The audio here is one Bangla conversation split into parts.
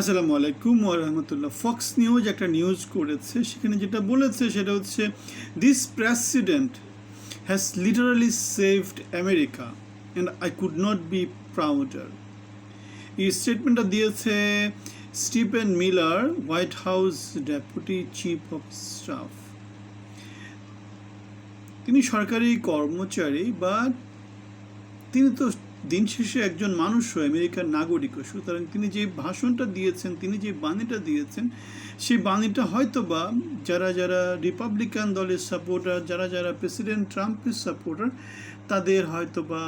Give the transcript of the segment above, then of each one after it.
আসসালামু আলাইকুম রহমতুল্লাহ। ফক্স নিউজ একটা নিউজ করেছে, সেখানে যেটা বলেছে সেটা হচ্ছে this president has literally saved America and I could not be prouder এই স্টেটমেন্টটা দিয়েছে Stephen Miller White House deputy chief of staff তিনি সরকারি কর্মচারী বা তিনি তো দিন শেষে একজন মানুষও আমেরিকার নাগরিকও সুতরাং তিনি যে ভাষণটা দিয়েছেন, তিনি যে বাণীটা দিয়েছেন, সেই বাণীটা হয়তো বা যারা যারা রিপাবলিকান দলের সাপোর্টার যারা যারা প্রেসিডেন্ট ট্রাম্পের সাপোর্টার তাদের হয়তো বা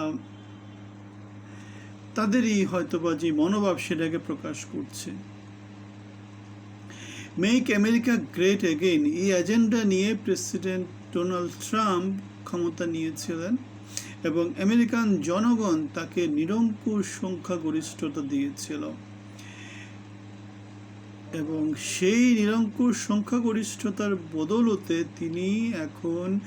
তাদেরই হয়তো বা যে মনোভাব সেটাকে প্রকাশ করছে। মেক আমেরিকা গ্রেট এগেইন এই এজেন্ডা নিয়ে প্রেসিডেন্ট ডোনাল্ড ট্রাম্প ক্ষমতা নিয়েছিলেন। এবং আমেরিকান জনগণ তাকে নিরঙ্কুশ সংখ্যাগরিষ্ঠতা দিয়েছিল। এবং সেই নিরঙ্কুশ সংখ্যাগরিষ্ঠতার বদৌলতে তিনি এখন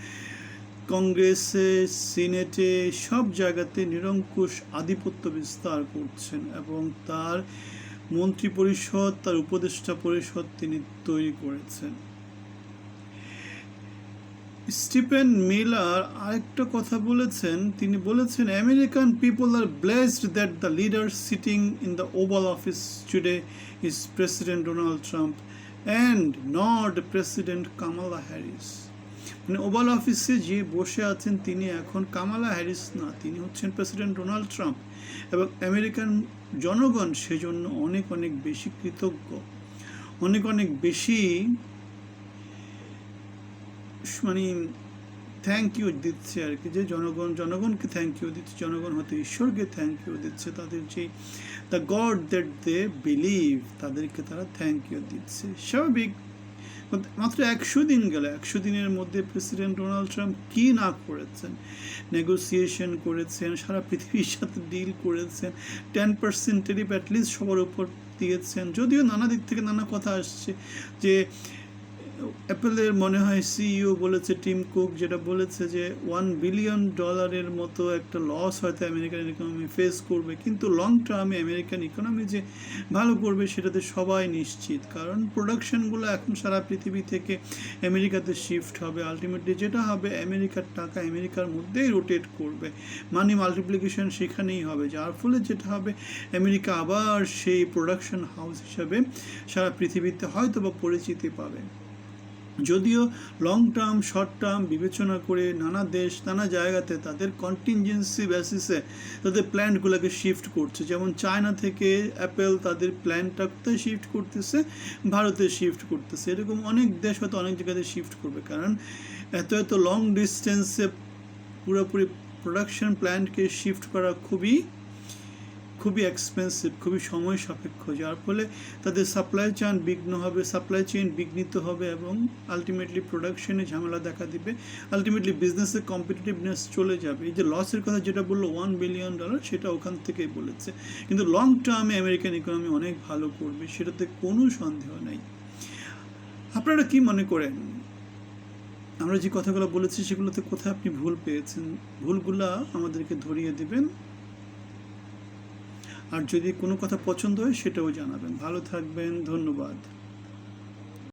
কংগ্রেসে, সিনেটে সব জায়গাতে নিরঙ্কুশ আধিপত্য বিস্তার করছেন এবং তার মন্ত্রী পরিষদ তার উপদেষ্টা পরিষদ তিনি তৈরি করেছেন। স্টিফেন মিলার আরেকটা কথা বলেছেন। তিনি বলেছেন, American people are blessed that the leader sitting in the Oval Office today is president Donald Trump and not president Kamala Harris মানে ওভাল অফিসে যে বসে আছেন, তিনি এখন কামালা হ্যারিস না, তিনি হচ্ছেন প্রেসিডেন্ট ডোনাল্ড ট্রাম্প এবং আমেরিকান জনগণ সেজন্য অনেক অনেক বেশি কৃতজ্ঞ। অনেক অনেক বেশি মানে থ্যাংক ইউ দিচ্ছে আর কি, যে জনগণ, জনগণকে থ্যাংক ইউ দিচ্ছে, জনগণ হয়তো ঈশ্বরকে থ্যাংক ইউ দিচ্ছে, তাদের যে the God that they believe তাদেরকে তারা থ্যাংক ইউ দিচ্ছে। স্বাভাবিক। মাত্র একশো দিন গেল, একশো দিনের মধ্যে প্রেসিডেন্ট ডোনাল্ড ট্রাম্প কী না করেছেন? নেগোসিয়েশন করেছেন, সারা পৃথিবীর সাথে ডিল করেছেন টেন পার্সেন্ট টেরিপ অ্যাটলিস্ট সবার উপর দিয়েছেন। যদিও নানা দিক থেকে নানা কথা আসছে যে অ্যাপেলের মনে হয় সিইও বলেছে টিম কুক যেটা বলেছে যে ওয়ান বিলিয়ন ডলারের মতো একটা লস হয়তো আমেরিকান ইকোনমি ফেস করবে। কিন্তু লং টার্মে আমেরিকান ইকোনমি যে ভালো করবে, সেটাতে সবাই নিশ্চিত। কারণ প্রোডাকশনগুলো এখন সারা পৃথিবী থেকে আমেরিকাতে শিফট হবে। আলটিমেটলি যেটা হবে আমেরিকার টাকা আমেরিকার মধ্যেই রোটেট করবে। মানি মাল্টিপ্লিকেশন সেখানেই হবে। যার ফলে যেটা হবে আমেরিকা আবার সেই প্রোডাকশন হাউস হিসাবে সারা পৃথিবীতে হয়তো বা পরিচিতি পাবে। যদিও লং টার্ম শর্ট টার্ম বিবেচনা করে নানা দেশ, নানা জায়গাতে তাদের কন্টিনজেন্সি বেসিসে তাদের প্ল্যান্টগুলোকে শিফট করছে। যেমন চায়না থেকে অ্যাপেল তাদের প্ল্যানটা কোথায় শিফট করতেছে? ভারতে শিফট করতেছে। এরকম অনেক দেশ হয়তো অনেক জায়গাতে শিফট করবে। কারণ এত এত লং ডিস্টেন্সে পুরোপুরি প্রোডাকশন প্ল্যান্টকে শিফট করা খুবই খুবই এক্সপেন্সিভ খুবই সময় সাপেক্ষ, যার ফলে তাদের সাপ্লাই চেইন বিঘ্ন হবে সাপ্লাই চেইন বিঘ্নিত হবে এবং আলটিমেটলি প্রোডাকশনে ঝামেলা দেখা দিবে। আলটিমেটলি বিজনেসের কম্পিটিটিভনেস চলে যাবে। এই যে লসের কথা যেটা বলল ওয়ান বিলিয়ন ডলার সেটা ওখান থেকেই বলেছে। কিন্তু লং টার্মে আমেরিকান ইকোনমি অনেক ভালো করবে, সেটাতে কোনো সন্দেহ নেই। আপনারা কি মনে করেন? আমরা যে কথাগুলো বলেছি, সেগুলোতে কোথায় আপনি ভুল পেয়েছেন? ভুলগুলা আমাদেরকে ধরিয়ে দিবেন। আর যদি কোনো কথা পছন্দ হয় সেটাও জানাবেন। ভালো থাকবেন ধন্যবাদ।